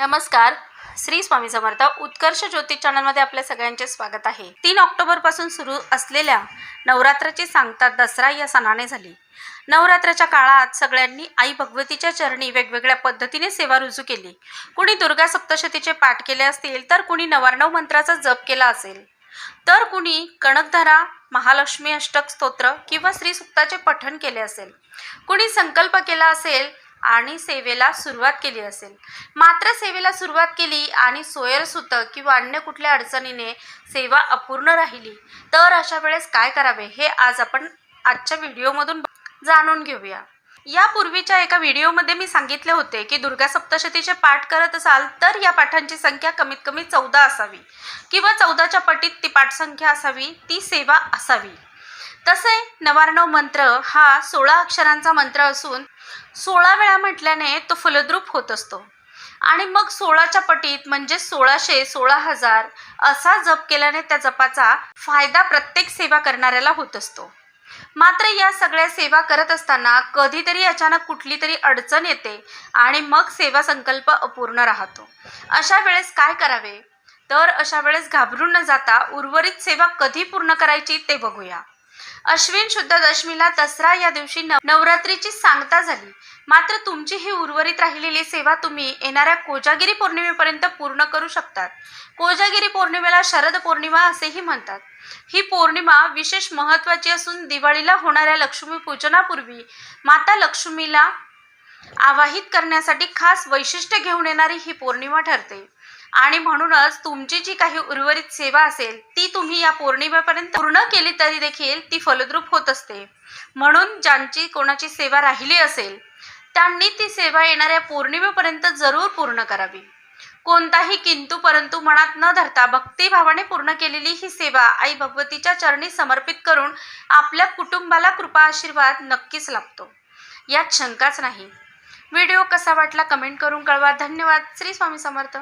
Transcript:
नमस्कार. श्री स्वामी समर्थ उत्कर्ष ज्योतिष चॅनलमध्ये आपल्या सगळ्यांचे स्वागत आहे. तीन ऑक्टोबरपासून सुरू असलेल्या नवरात्राची सांगता दसरा या सणाने झाली. नवरात्राच्या काळात सगळ्यांनी आई भगवतीच्या चरणी वेगवेगळ्या पद्धतीने सेवा रुजू केली. कुणी दुर्गा सप्तशतीचे पाठ केले असतील तर कुणी नवार्णव मंत्राचा जप केला असेल. तर कुणी कणकधरा महालक्ष्मी अष्टक स्तोत्र किंवा श्रीसुक्ताचे पठण केले असेल. कुणी संकल्प केला असेल आणि सेवेला सुरुवात केली असेल. मात्र सेवेला सुरुवात केली आणि सोयरसुत किंवा अन्य कुठल्या अडचणीने सेवा अपूर्ण राहिली तर अशा वेळेस काय करावे हे आज आपण आजच्या व्हिडिओमधून जाणून घेऊया. यापूर्वीच्या एका व्हिडिओमध्ये मी सांगितले होते की दुर्गा सप्तशतीचे पाठ करत असाल तर या पाठांची संख्या कमीत कमी चौदा असावी किंवा चौदाच्या पटीत ती पाठसंख्या असावी ती सेवा असावी. तसे नवार्णव मंत्र हा सोळा अक्षरांचा मंत्र असून सोळा वेळा म्हटल्याने तो फलद्रूप होत असतो. आणि मग सोळाच्या पटीत म्हणजे सोळाशे सोळा हजार असा जप केल्याने त्या जपाचा फायदा प्रत्येक सेवा करणाऱ्याला होत असतो. मात्र या सगळ्या सेवा करत असताना कधीतरी अचानक कुठली तरी अडचण येते आणि मग सेवा संकल्प अपूर्ण राहतो. अशा वेळेस काय करावे? तर अशा वेळेस घाबरून न जाता उर्वरित सेवा कधी पूर्ण करायची ते बघूया. अश्विन शुद्ध दशमीला दसरा या दिवशी नवरात्रीची सांगता झाली. मात्र तुमची ही उर्वरित राहिलेली सेवा तुम्ही येणाऱ्या कोजागिरी पौर्णिमेपर्यंत पूर्ण करू शकतात. कोजागिरी पौर्णिमेला शरद पौर्णिमा असेही म्हणतात. ही पौर्णिमा विशेष महत्त्वाची असून दिवाळीला होणाऱ्या लक्ष्मी पूजनापूर्वी माता लक्ष्मीला आवाहित करण्यासाठी खास वैशिष्ट्य घेऊन येणारी ही पौर्णिमा ठरते. आणि म्हणूनच तुमची जी काही उर्वरित सेवा असेल ती तुम्ही या पौर्णिमेपर्यंत पूर्ण केली तरी देखील ती फलद्रूप होत असते. म्हणून ज्यांची कोणाची सेवा राहिली असेल त्यांनी ती सेवा येणाऱ्या पौर्णिमेपर्यंत जरूर पूर्ण करावी. कोणताही किंतु परंतु मनात न धरता भक्तिभावाने पूर्ण केलेली ही सेवा आई भगवतीच्या चरणी समर्पित करून आपल्या कुटुंबाला कृपा आशीर्वाद नक्कीच लाभतो. यात शंकाच नाही. व्हिडिओ कसा वाटला कमेंट करून कळवा. धन्यवाद. श्री स्वामी समर्थ.